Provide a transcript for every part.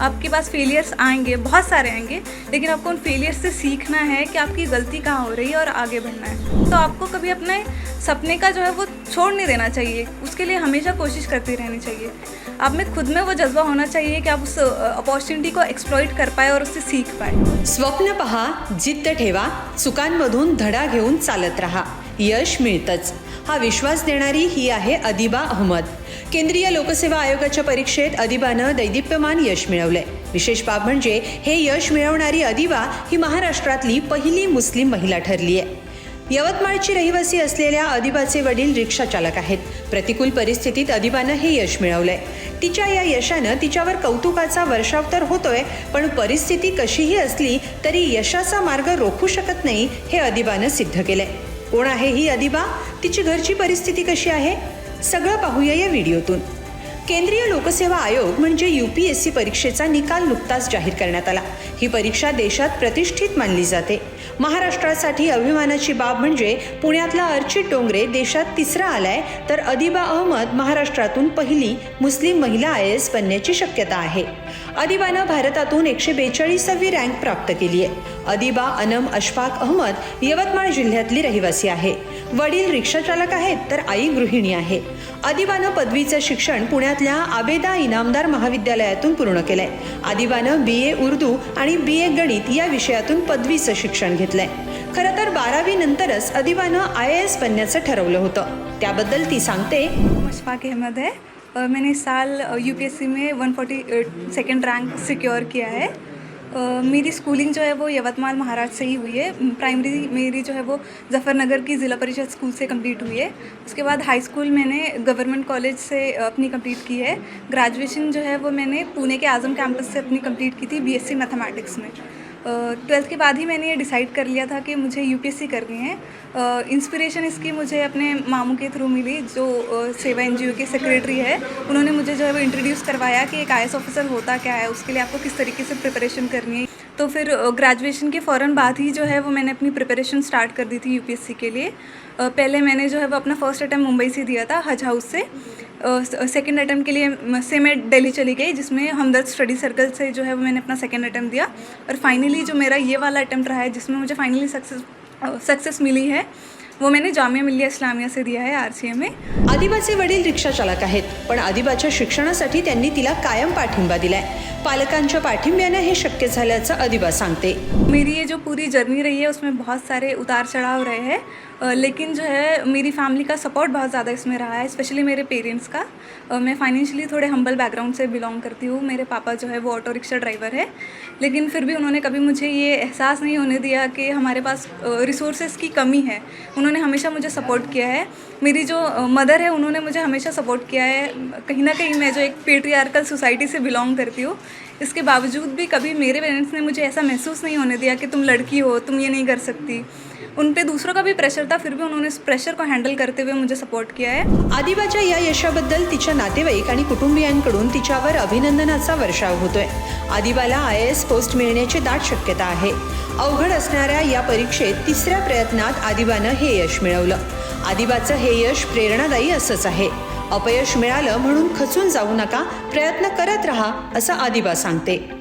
आपके pass failures आएँगे, बहुत सारे आएँगे, लेकिन आपको उन फेलियर्स से सीखना है कि आपकी गलती कहाँ हो रही है और आगे बढ़ना है। तो आपको कभी अपने सपने का जो है वो छोड़ नहीं देना चाहिए, उसके लिए हमेशा कोशिश करती रहनी चाहिए। आप में खुद में वो जज्बा होना चाहिए कि आप उस अपॉर्चुनिटी को एक्सप्लॉइट कर पाए और उससे सीख पाए। स्वप्न पहा, जिद्द ठेवा चुकांमधून धडा घेऊन चालत राहा. यश मिळतंच. हा विश्वास देणारी ही आहे अदिबा अहमद. केंद्रीय लोकसेवा आयोगाच्या परीक्षेत अदिबानं दैदिप्यमान यश मिळवलंय. विशेष बाब म्हणजे हे यश मिळवणारी अदिबा ही महाराष्ट्रातली पहिली मुस्लिम महिला ठरली आहे यवतमाळची रहिवासी असलेल्या अदिबाचे वडील रिक्षा चालक आहेत. प्रतिकूल परिस्थितीत अदिबानं हे यश मिळवलंय. तिच्या या यशानं तिच्यावर कौतुकाचा वर्षाव तर होतोय पण परिस्थिती कशीही असली तरी यशाचा मार्ग रोखू शकत नाही हे अदिबानं सिद्ध केलंय. कोण आहे ही अदिबा? तिची घरची परिस्थिती कशी आहे? सगळं पाहूया या व्हिडिओतून. केंद्रीय लोकसेवा आयोग म्हणजे यू पी एस सी परीक्षेचा निकाल नुकताच जाहीर करण्यात आला. ही परीक्षा देशात प्रतिष्ठित मानली जाते. महाराष्ट्रासाठी अभिमानाची बाब म्हणजे पुण्यातला अर्चित डोंगरे देशात तिसरा आलाय तर अदिबा अहमद महाराष्ट्रातून पहिली मुस्लिम महिला आय एस बनण्याची शक्यता आहे. अदिबानं भारतातून एकशे बेचाळीसावी रँक प्राप्त केली आहे. अदिबा अनम अशफाक अहमद यवतमाळ जिल्ह्यातली रहिवासी आहे. वडील रिक्षाचालक आहेत तर आई गृहिणी आहे. अदिबानं पदवीचं शिक्षण पुण्यात पुण्यातल्या आबेदा इनामदार महाविद्यालयातून पूर्ण केलंय. आदिवानं बी ए उर्दू आणि बी ए गणित या विषयातून पदवीचं शिक्षण घेतलंय. खरं तर बारावी नंतरच अदिबानं आय ए एस बनण्याचं ठरवलं होतं. त्याबद्दल ती सांगते. मैंने अहमद है पी मैंने सी साल यूपीएससी में 140 सेकंड रैंक सिक्योर किया है. मेरी स्कूलिंग जो है वो यवतमाल महाराष्ट्र से ही हुई है। प्राइमरी मेरी जो है वो जफ़रनगर की ज़िला परिषद स्कूल से कंप्लीट हुई है। उसके बाद हाई स्कूल मैंने गवर्नमेंट कॉलेज से अपनी कंप्लीट की है। ग्रेजुएशन जो है वो मैंने पुणे के आज़म कैंपस से अपनी कंप्लीट की थी बीएससी मैथमेटिक्स में। ट्वेल्थ के बाद ही मैंने ये डिसाइड कर लिया था कि मुझे यूपीएससी करनी है। इंस्पिरेशन इसकी मुझे अपने मामू के थ्रू मिली, जो सेवा एन के सेक्रेटरी है। उन्होंने मुझे जो है वो इंट्रोड्यूस करवाया कि एक आई ऑफिसर होता क्या है, उसके लिए आपको किस तरीके से प्रिपरेशन करनी है। तो फिर ग्रेजुएशन के फ़ौर बाद ही जो है वो मैंने अपनी प्रिपरेशन स्टार्ट कर दी थी यूपीएससी के लिए। पहले मैंने जो है वो अपना फ़र्स्ट अटैम्प्ट मुंबई से दिया था हज हाउस से। सेकेंड अटैम्प्ट के लिए से मैं दिल्ली चली गई, जिसमें हमदर्द स्टडी सर्कल से जो है वो मैंने अपना सेकेंड अटैम्प्ट दिया। और फाइनली जो मेरा ये वाला अटैम्प्ट रहा है, जिसमें मुझे फाइनली सक्सेस सक्सेस मिली है वो मैंने जामिया मिल्लिया इस्लामिया से दिया है आर में। आदिबाचे वडील रिक्षा चालक आहेत पण आदिबाच्या शिक्षणासाठी त्यांनी तिला कायम पाठिंबा दिलाय. पालकांच्या पाठिंब्यानं हे शक्य झाल्याचं अदिबा सांगते. मेरी ये जो पूरी जर्नी रही है उसमें बहुत सारे उतार चढ़ाव रहे हैं। लेकिन जो है, मेरी फैमिली का सपोर्ट बहुत ज़्यादा इसमें रहा है स्पेशली मेरे पेरेंट्स का। मैं फाइनेंशियली थोड़े हम्बल बैकग्राउंड से बिलोंग करती हूँ। मेरे पापा जो है, वो ऑटो रिक्शा ड्राइवर है। लेकिन फिर भी उन्होंने कभी मुझे ये एहसास नहीं होने दिया कि हमारे पास रिसोर्सेज की कमी है। उन्होंने हमेशा मुझे सपोर्ट किया है। मेरी जो मदर है, उन्होंने मुझे हमेशा सपोर्ट किया है। कहीं ना कहीं मैं जो एक पेट्रियार्कल सोसाइटी से बिलोंग करती हूँ। इसके बावजूद भी कभी मेरे पेरेंट्स ने मुझे ऐसा महसूस नहीं होने दिया कि तुम लड़की हो, तुम ये नहीं कर सकती। उन पे दूसरों का भी प्रेशर था फिर भी उन्होंने इस प्रेशर को हैंडल करते हुए मुझे सपोर्ट किया है। आदिबाच्या या यशाबद्दल तिच्या नातेवाईक आणि कुटुंबियांकडून तिच्यावर अभिनंदनाचा वर्षाव होतोय. आदिबाला आय एस पोस्ट मिळण्याची दाट शक्यता आहे. अवघड असणाऱ्या या परीक्षेत तिसऱ्या प्रयत्नात आदिबानं हे यश मिळवलं. आदिबाचं हे यश प्रेरणादायी असंच आहे. अपयश मिळालं म्हणून खचून जाऊ नका प्रयत्न करत राहा असं आदिबा सांगते.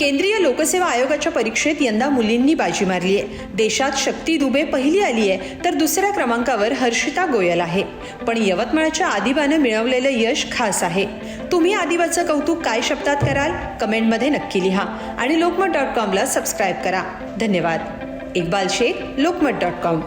केंद्रीय लोकसेवा आयोगाच्या परीक्षेत यंदा मुलींनी बाजी मारली आहे. देशात शक्ती दुबे पहिली आली आहे तर दुसऱ्या क्रमांकावर हर्षिता गोयल आहे. पण यवतमाळच्या आदिबानं मिळवलेलं यश खास आहे. तुम्ही आदिबाचं कौतुक काय शब्दात कराल? कमेंटमध्ये नक्की लिहा आणि लोकमत डॉट कॉमला सबस्क्राईब करा. धन्यवाद. Iqbal Shaikh Lokmat dot com.